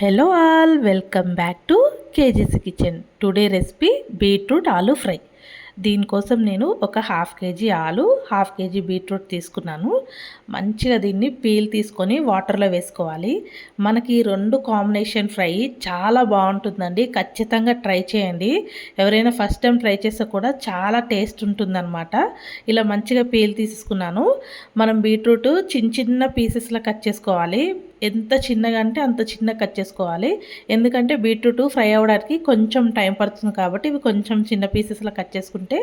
Hello all welcome back to KG's kitchen today recipe beetroot aloo fry దీనికోసం నేను ఒక half KG aloo half KG beetroot తీసుకున్నాను. మంచిగా దీన్ని పీల్ తీసుకొని వాటర్లో వేసుకోవాలి. మనకి రెండు కాంబినేషన్ ఫ్రై చాలా బాగుంటుందండి. ఖచ్చితంగా ట్రై చేయండి. ఎవరైనా ఫస్ట్ టైం ట్రై చేస్తే కూడా చాలా టేస్ట్ ఉంటుందన్నమాట. ఇలా మంచిగా పీల్ తీసుకున్నాను. మనం బీట్రూట్ చిన్న చిన్న పీసెస్లో కట్ చేసుకోవాలి. ఎంత చిన్నగా అంటే అంత చిన్న కట్ చేసుకోవాలి. ఎందుకంటే బీట్రూట్ ఫ్రై అవ్వడానికి కొంచెం టైం పడుతుంది కాబట్టి ఇవి కొంచెం చిన్న పీసెస్లో కట్ చేసుకుంటే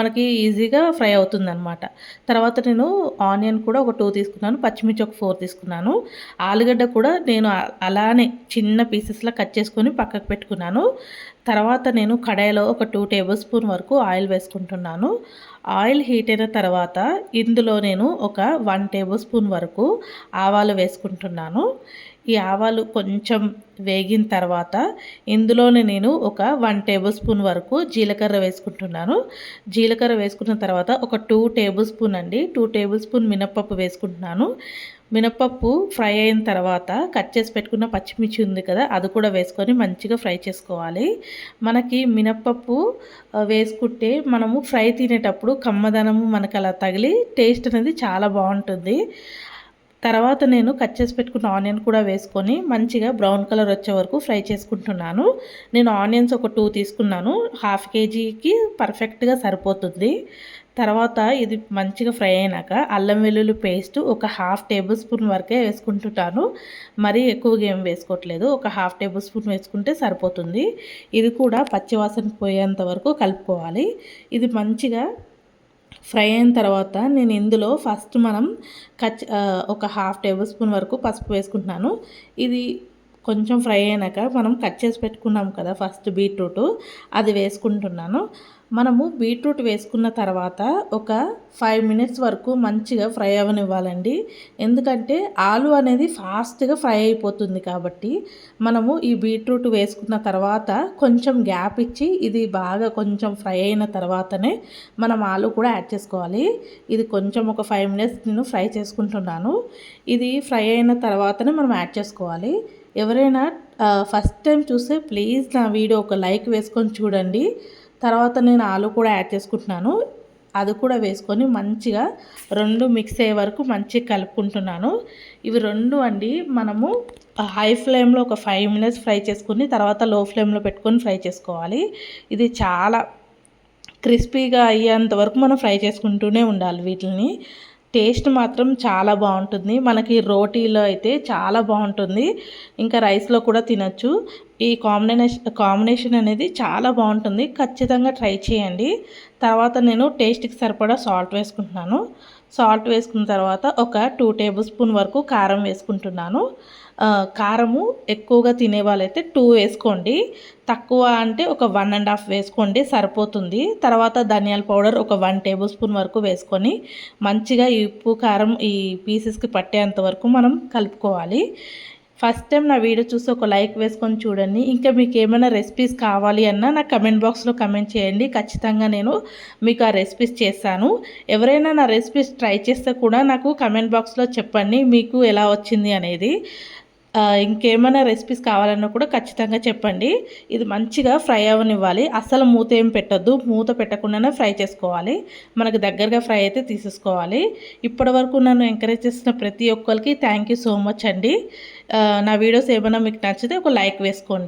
మనకి ఈజీగా ఫ్రై అవుతుంది అనమాట తర్వాత నేను ఆనియన్ కూడా ఒక టూ తీసుకున్నాను పచ్చిమిర్చి ఒక ఫోర్ తీసుకున్నాను. ఆలుగడ్డ కూడా నేను అలానే చిన్న పీసెస్లో కట్ చేసుకొని పక్కకు పెట్టుకున్నాను. తర్వాత నేను కడాయిలో ఒక టూ టేబుల్ స్పూన్ వరకు ఆయిల్ వేసుకుంటున్నాను. ఆయిల్ హీట్ అయిన తర్వాత ఇందులో నేను ఒక వన్ టేబుల్ స్పూన్ వరకు ఆవాలు వేసుకుంటున్నాను. ఈ ఆవాలు కొంచెం వేగిన తర్వాత ఇందులోనే నేను ఒక వన్ టేబుల్ స్పూన్ వరకు జీలకర్ర వేసుకుంటున్నాను. జీలకర్ర వేసుకున్న తర్వాత ఒక టూ టేబుల్ స్పూన్ అండి. టూ టేబుల్ స్పూన్ మినప్పప్పు వేసుకుంటున్నాను. మినపప్పు ఫ్రై అయిన తర్వాత కట్ చేసి పెట్టుకున్న పచ్చిమిర్చి ఉంది కదా అది కూడా వేసుకొని మంచిగా ఫ్రై చేసుకోవాలి. మనకి మినప్పప్పు వేసుకుంటే మనము ఫ్రై తినేటప్పుడు కమ్మదనము మనకు అలా తగిలి టేస్ట్ అనేది చాలా బాగుంటుంది. తర్వాత నేను కట్ చేసి పెట్టుకున్న ఆనియన్ కూడా వేసుకొని మంచిగా బ్రౌన్ కలర్ వచ్చే వరకు ఫ్రై చేసుకుంటున్నాను. నేను ఆనియన్స్ ఒక టూ తీసుకున్నాను. హాఫ్ కేజీకి పర్ఫెక్ట్గా సరిపోతుంది. తర్వాత ఇది మంచిగా ఫ్రై అయినాక అల్లం వెల్లుల్లి పేస్ట్ ఒక హాఫ్ టేబుల్ స్పూన్ వరకే వేసుకుంటుంటాను మరీ ఎక్కువగా ఏం వేసుకోవట్లేదు. ఒక హాఫ్ టేబుల్ స్పూన్ వేసుకుంటే సరిపోతుంది. ఇది కూడా పచ్చివాసన పోయేంత వరకు కలుపుకోవాలి. ఇది మంచిగా ఫ్రై అయిన తర్వాత నేను ఇందులో ఫస్ట్ మనం కచ్ ఒక హాఫ్ టేబుల్ స్పూన్ వరకు పసుపు వేసుకుంటున్నాను. ఇది కొంచెం ఫ్రై అయినాక మనం కట్ చేసి పెట్టుకున్నాం కదా ఫస్ట్ బీట్రూట్ అది వేసుకుంటున్నాను. మనము బీట్రూట్ వేసుకున్న తర్వాత ఒక ఫైవ్ మినిట్స్ వరకు మంచిగా ఫ్రై అవ్వనివ్వాలండి ఎందుకంటే ఆలు అనేది ఫాస్ట్గా ఫ్రై అయిపోతుంది కాబట్టి మనము ఈ బీట్రూట్ వేసుకున్న తర్వాత కొంచెం గ్యాప్ ఇచ్చి ఇది బాగా కొంచెం ఫ్రై అయిన తర్వాతనే మనం ఆలు కూడా యాడ్ చేసుకోవాలి. ఇది కొంచెం ఒక ఫైవ్ మినిట్స్ నేను ఫ్రై చేసుకుంటున్నాను. ఇది ఫ్రై అయిన తర్వాతనే మనం యాడ్ చేసుకోవాలి. ఎవరైనా ఫస్ట్ టైం చూస్తే ప్లీజ్ నా వీడియో ఒక లైక్ వేసుకొని చూడండి. తర్వాత నేను ఆలు కూడా యాడ్ చేసుకుంటున్నాను. అది కూడా వేసుకొని మంచిగా రెండు మిక్స్ అయ్యే వరకు మంచిగా కలుపుకుంటున్నాను. ఇవి రెండు అండి. మనము హై ఫ్లేమ్లో ఒక ఫైవ్ మినిట్స్ ఫ్రై చేసుకుని తర్వాత లో ఫ్లేమ్లో పెట్టుకొని ఫ్రై చేసుకోవాలి. ఇది చాలా క్రిస్పీగా అయ్యేంత వరకు మనం ఫ్రై చేసుకుంటూనే ఉండాలి వీటిని. టేస్ట్ మాత్రం చాలా బాగుంటుంది. మనకి రోటీలో అయితే చాలా బాగుంటుంది. ఇంకా రైస్లో కూడా తినచ్చు. ఈ కాంబినేషన్ కాంబినేషన్ అనేది చాలా బాగుంటుంది. ఖచ్చితంగా ట్రై చేయండి. తర్వాత నేను టేస్ట్కి సరిపడా సాల్ట్ వేసుకుంటున్నాను. సాల్ట్ వేసుకున్న తర్వాత ఒక టూ టేబుల్ స్పూన్ వరకు కారం వేసుకుంటున్నాను. కారము ఎక్కువగా తినే వాళ్ళైతే టూ వేసుకోండి. తక్కువ అంటే ఒక వన్ అండ్ హాఫ్ వేసుకోండి సరిపోతుంది. తర్వాత ధనియాల పౌడర్ ఒక వన్ టేబుల్ స్పూన్ వరకు వేసుకొని మంచిగా ఈ ఉప్పు కారం ఈ పీసెస్కి పట్టేంత వరకు మనం కలుపుకోవాలి. ఫస్ట్ టైం నా వీడియో చూసి ఒక లైక్ వేసుకొని చూడండి. ఇంకా మీకు ఏమైనా రెసిపీస్ కావాలి అన్నా నా కమెంట్ బాక్స్లో కమెంట్ చేయండి. ఖచ్చితంగా నేను మీకు ఆ రెసిపీస్ చేస్తాను. ఎవరైనా నా రెసిపీస్ ట్రై చేస్తే కూడా నాకు కమెంట్ బాక్స్లో చెప్పండి మీకు ఎలా వచ్చింది అనేది. ఇంకేమైనా రెసిపీస్ కావాలన్నా కూడా ఖచ్చితంగా చెప్పండి. ఇది మంచిగా ఫ్రై అవ్వనివ్వాలి అస్సలు మూత ఏం పెట్టద్దు. మూత పెట్టకుండానే ఫ్రై చేసుకోవాలి. మనకు దగ్గరగా ఫ్రై అయితే తీసేసుకోవాలి. ఇప్పటి వరకు నన్ను ఎంకరేజ్ చేసిన ప్రతి ఒక్కరికి థ్యాంక్ సో మచ్ అండి. నా వీడియోస్ ఏమైనా మీకు నచ్చితే ఒక లైక్ వేసుకోండి.